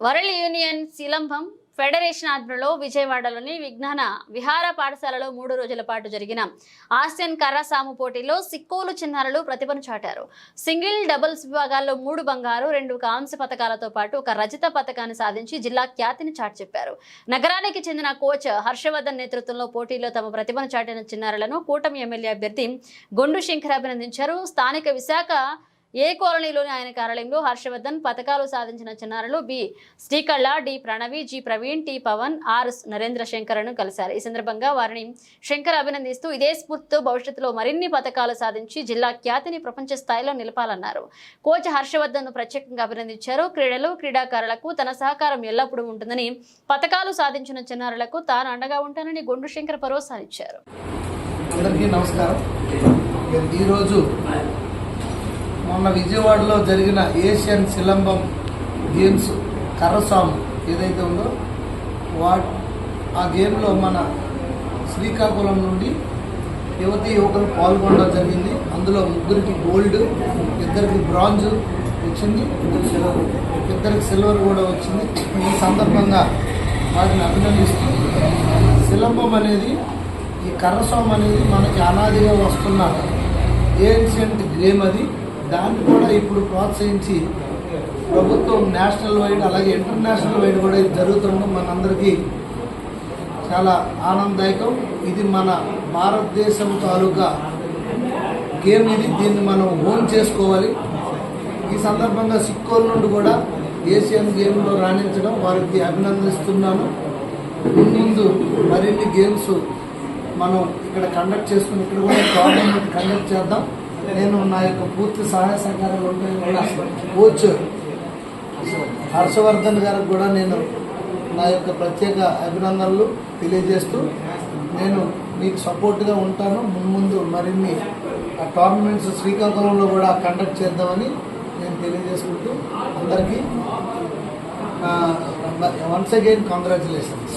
World union శిలంభం federation ఆధ్వర్యంలో విజయవాడలోని విజ్ఞాన విహార పాఠశాలలో మూడు రోజుల పాటు జరిగిన ఆసియన్ కర్రసాము పోటీలో సిక్కోలు చిన్నారులు ప్రతిభను చాటారు. సింగిల్ డబుల్స్ విభాగాల్లో మూడు బంగారు రెండు కాంస్య పథకాలతో పాటు ఒక రజత పథకాన్ని సాధించి జిల్లా ఖ్యాతిని చాటి చెప్పారు. నగరానికి చెందిన కోచ్ హర్షవర్ధన్ నేతృత్వంలో పోటీలో తమ ప్రతిభను చాటిన చిన్నారులను కూటమి ఎమ్మెల్యే అభ్యర్థి గొండు శంకర్ అభినందించారు. స్థానిక విశాఖ ఏ కాలనీలోని ఆయన కార్యాలయంలో హర్షవర్ధన్ పథకాలు సాధించిన చిన్నారులు B. Srikalla D. Pranavi G. Praveen T. Pavan R. Narendra శంకర్ను కలిశారు. ఈ సందర్భంగా వారిని శంకర్ అభినందిస్తూ ఇదే స్ఫూర్తితో భవిష్యత్తులో మరిన్ని పథకాలు సాధించి జిల్లా ఖ్యాతిని ప్రపంచ స్థాయిలో నిలపాలన్నారు. కోచ్ హర్షవర్ధన్ ప్రత్యేకంగా అభినందించారు. క్రీడలు క్రీడాకారులకు తన సహకారం ఎల్లప్పుడూ ఉంటుందని పథకాలు సాధించిన చిన్నారులకు తాను అండగా ఉంటానని గొండు శంకర్ భరోసానిచ్చారు. అందరికీ నమస్కారం. ఈరోజు మొన్న విజయవాడలో జరిగిన ఏషియన్ సిలంబం గేమ్స్ కర్రసాము ఏదైతే ఉందో వా ఆ గేమ్లో మన శ్రీకాకుళం నుండి యువతి యువకులు పాల్గొనడం జరిగింది. అందులో ముగ్గురికి గోల్డ్ ఇద్దరికి బ్రాంజ్ వచ్చింది. ఇద్దరికి సిల్వర్ కూడా వచ్చింది. ఈ సందర్భంగా వాటిని అభినందిస్తూ సిలంబం అనేది ఈ కర్రస్వామి అనేది మనకి అనాదిగా వస్తున్న ఏన్షియంట్ గేమ్ అది. దాన్ని కూడా ఇప్పుడు ప్రోత్సహించి ప్రభుత్వం నేషనల్ వైడ్ అలాగే ఇంటర్నేషనల్ వైడ్ కూడా ఇది జరుగుతుండడం మనందరికీ చాలా ఆనందదాయకం. ఇది మన భారతదేశం తాలూకా గేమ్ ఇది. దీన్ని మనం ఓన్ చేసుకోవాలి. ఈ సందర్భంగా సిక్కోల నుండి కూడా ఏషియన్ గేమ్లో రాణించడం వారికి అభినందిస్తున్నాను. ముందు మరిన్ని గేమ్స్ మనం ఇక్కడ కండక్ట్ చేసుకుని ఇక్కడ కూడా గవర్నమెంట్ కండక్ట్ చేద్దాం. నేను నా యొక్క పూర్తి సహాయ సహకారాలు ఉంటాయి కూడా కోచ్ హర్షవర్ధన్ గారికి కూడా నేను నా యొక్క ప్రత్యేక అభినందనలు తెలియజేస్తూ నేను మీకు సపోర్ట్గా ఉంటాను. మున్ముందు మరిన్ని ఆ టోర్నమెంట్స్ శ్రీకాకుళంలో కూడా కండక్ట్ చేద్దామని నేను తెలియజేసుకుంటూ అందరికీ వన్స్ అగైన్ కంగ్రాచులేషన్స్